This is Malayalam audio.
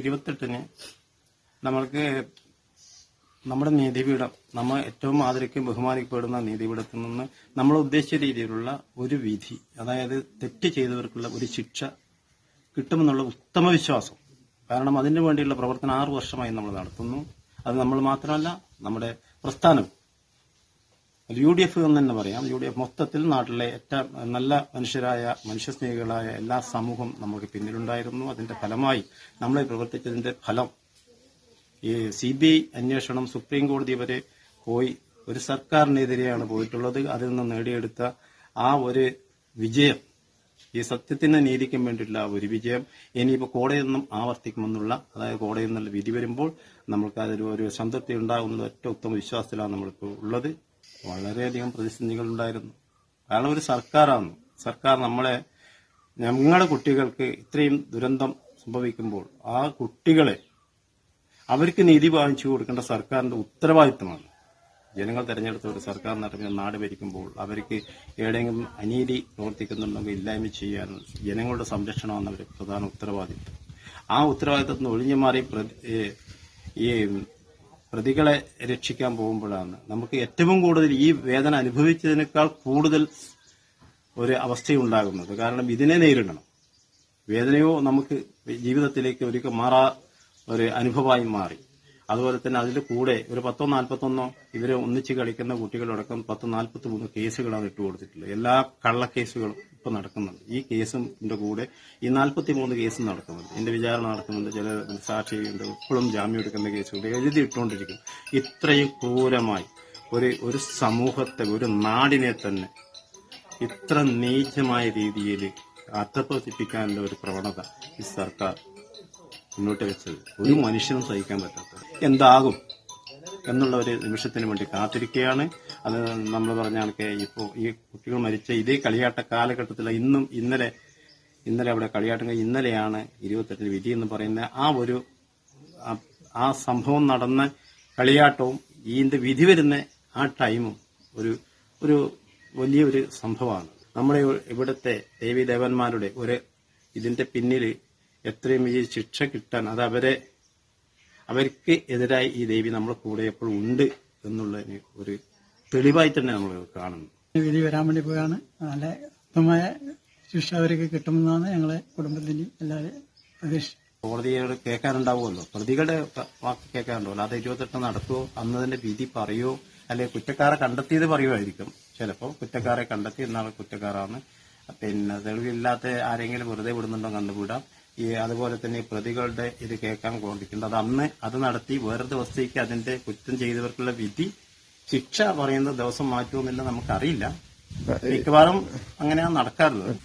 ഇരുപത്തെട്ടിന് നമ്മൾക്ക് നമ്മുടെ നീതിപീഠം നമ്മൾ ഏറ്റവും ആദരിക്കും ബഹുമാനിക്കപ്പെടുന്ന നീതിപീഠത്തിൽ നിന്ന് നമ്മൾ ഉദ്ദേശിച്ച രീതിയിലുള്ള ഒരു വിധി അതായത് തെറ്റ് ചെയ്തവർക്കുള്ള ഒരു ശിക്ഷ കിട്ടുമെന്നുള്ള ഉത്തമ വിശ്വാസം. കാരണം അതിനു വേണ്ടിയുള്ള പ്രവർത്തനം ആറു വർഷമായി നമ്മൾ നടത്തുന്നു. അത് നമ്മൾ മാത്രമല്ല നമ്മുടെ പ്രസ്ഥാനം യു ഡി എഫ് എന്ന് തന്നെ പറയാം. യു ഡി എഫ് മൊത്തത്തിൽ നാട്ടിലെ ഏറ്റവും നല്ല മനുഷ്യരായ മനുഷ്യസ്നേഹികളായ എല്ലാ സമൂഹം നമുക്ക് പിന്നിലുണ്ടായിരുന്നു. അതിന്റെ ഫലമായി നമ്മൾ പ്രവർത്തിച്ചതിന്റെ ഫലം ഈ സി ബി ഐ അന്വേഷണം സുപ്രീം കോടതി വരെ പോയി. ഒരു സർക്കാരിനെതിരെയാണ് പോയിട്ടുള്ളത്. അതിൽ നിന്ന് നേടിയെടുത്ത ആ ഒരു വിജയം ഈ സത്യത്തിന് നീതിക്കും വേണ്ടിയിട്ടുള്ള ഒരു വിജയം ഇനിയിപ്പോൾ കോടതിയിൽ നിന്നും ആവർത്തിക്കുമെന്നുള്ള അതായത് കോടതിയിൽ നിന്നുള്ള വിധി വരുമ്പോൾ നമ്മൾക്ക് അതൊരു ഒരു സംതൃപ്തി ഉണ്ടാകുന്ന ഏറ്റവും ഉത്തമ വിശ്വാസത്തിലാണ് നമ്മളിപ്പോൾ ഉള്ളത്. വളരെയധികം പ്രതിസന്ധികൾ ഉണ്ടായിരുന്നു കാരണം ഒരു സർക്കാരാണ്. സർക്കാർ നമ്മളെ ഞങ്ങളുടെ കുട്ടികൾക്ക് ഇത്രയും ദുരന്തം സംഭവിക്കുമ്പോൾ ആ കുട്ടികളെ അവർക്ക് നീതി വാങ്ങിച്ചു കൊടുക്കേണ്ട സർക്കാരിന്റെ ഉത്തരവാദിത്തമാണ് ജനങ്ങൾ തെരഞ്ഞെടുത്ത ഒരു സർക്കാർ നടക്കുന്ന നാട് ഭരിക്കുമ്പോൾ അവർക്ക് എവിടെയെങ്കിലും അനീതി പ്രവർത്തിക്കുന്നുണ്ടെങ്കിൽ ഇല്ലായ്മ ചെയ്യാൻ ജനങ്ങളുടെ സംരക്ഷണമാണ് അവരുടെ പ്രധാന ഉത്തരവാദിത്തം ആ ഉത്തരവാദിത്തത്തിൽ നിന്ന് ഒഴിഞ്ഞു മാറി ഈ പ്രതികളെ രക്ഷിക്കാൻ പോകുമ്പോഴാണ് നമുക്ക് ഏറ്റവും കൂടുതൽ ഈ വേദന അനുഭവിച്ചതിനേക്കാൾ കൂടുതൽ ഒരു അവസ്ഥയുണ്ടാകുന്നത്. കാരണം ഇതിനെ നേരിടണം. വേദനയോ നമുക്ക് ജീവിതത്തിലേക്ക് ഒരിക്കൽ മാറാ ഒരു അനുഭവമായി മാറി. അതുപോലെ തന്നെ അതിന്റെ കൂടെ ഒരു പത്തോ നാൽപ്പത്തൊന്നോ ഇവരെ ഒന്നിച്ച് കളിക്കുന്ന കുട്ടികളടക്കം പത്ത് നാൽപ്പത്തി മൂന്ന് കേസുകളാണ് ഇട്ടുകൊടുത്തിട്ടുള്ളത് എല്ലാ കള്ളക്കേസുകളും ഇപ്പൊ നടക്കുന്നുണ്ട്. ഈ കേസിന്റെ കൂടെ ഈ നാൽപ്പത്തി മൂന്ന് കേസും നടക്കുന്നുണ്ട്. എന്റെ വിചാരണ നടക്കുന്നുണ്ട്. ചില സാക്ഷിയുണ്ട് ഇപ്പോഴും ജാമ്യം എടുക്കുന്ന കേസുകൾ എഴുതി ഇട്ടുകൊണ്ടിരിക്കും ഇത്രയും ക്രൂരമായി ഒരു ഒരു സമൂഹത്തെ ഒരു നാടിനെ തന്നെ ഇത്ര നീചമായ രീതിയിൽ അധപ്പതിപ്പിക്കാനുള്ള ഒരു പ്രവണത ഈ സർക്കാർ മുന്നോട്ട് വെച്ചത്. ഒരു മനുഷ്യനും സഹിക്കാൻ പറ്റാത്തത്. എന്താകും എന്നുള്ള ഒരു നിമിഷത്തിന് വേണ്ടി കാത്തിരിക്കുകയാണ്. അത് നമ്മൾ പറഞ്ഞ കണക്കെ ഇപ്പോൾ ഈ കുട്ടികൾ മരിച്ച ഇതേ കളിയാട്ട കാലഘട്ടത്തിൽ ഇന്നും ഇന്നലെ ഇന്നലെ അവിടെ കളിയാട്ടം ഇന്നലെയാണ് ഇരുപത്തെട്ടിന് വിധി എന്ന് പറയുന്ന ആ ഒരു ആ സംഭവം നടന്ന കളിയാട്ടവും ഇതിന്റെ വിധി വരുന്ന ആ ടൈമും ഒരു ഒരു വലിയൊരു സംഭവമാണ്. നമ്മുടെ ഇവിടുത്തെ ദേവീദേവന്മാരുടെ ഒരു ഇതിന്റെ പിന്നിൽ എത്രയും വലിയ ശിക്ഷ കിട്ടാൻ അത് അവരെ അവർക്ക് എതിരായി ഈ ദേവി നമ്മുടെ കൂടെ എപ്പോഴും ഉണ്ട് എന്നുള്ളതിന് ഒരു തെളിവായി തന്നെ നമ്മൾ കാണുന്നു. വിധി വരാൻ വേണ്ടി പോയാണ് നല്ല ഉത്തമമായ ശിക്ഷ അവർക്ക് കിട്ടുമെന്നാണ് ഞങ്ങളെ കുടുംബത്തിന്റെ എല്ലാവരും പ്രതീക്ഷ. കോടതിയോട് കേൾക്കാനുണ്ടാവുമല്ലോ. പ്രതികളുടെ വാക്ക് കേൾക്കാനുണ്ടാവുമല്ലോ അത് ഇരുപത്തെട്ട് നടക്കുമോ അന്ന് തന്നെ വിധി പറയുമോ അല്ലെങ്കിൽ കുറ്റക്കാരെ കണ്ടെത്തിയത് പറയുമായിരിക്കും. ചിലപ്പോൾ കുറ്റക്കാരെ കണ്ടെത്തി എന്നാൽ കുറ്റക്കാരാണ്. പിന്നെ തെളിവില്ലാത്ത ആരെങ്കിലും വെറുതെ വിടുന്നുണ്ടോ കണ്ടുകൂടാം ഈ അതുപോലെ തന്നെ പ്രതികളുടെ ഇത് കേൾക്കാൻ കൊണ്ടിരിക്കുന്നത്. അത് അന്ന് അത് നടത്തി വേറെ ദിവസത്തേക്ക് അതിന്റെ കുറ്റം ചെയ്തവർക്കുള്ള വിധി ശിക്ഷ പറയുന്ന ദിവസം മാറ്റുമെന്നില്ല നമുക്കറിയില്ല. മിക്കവാറും അങ്ങനെയാണ് നടക്കാറുള്ളത്.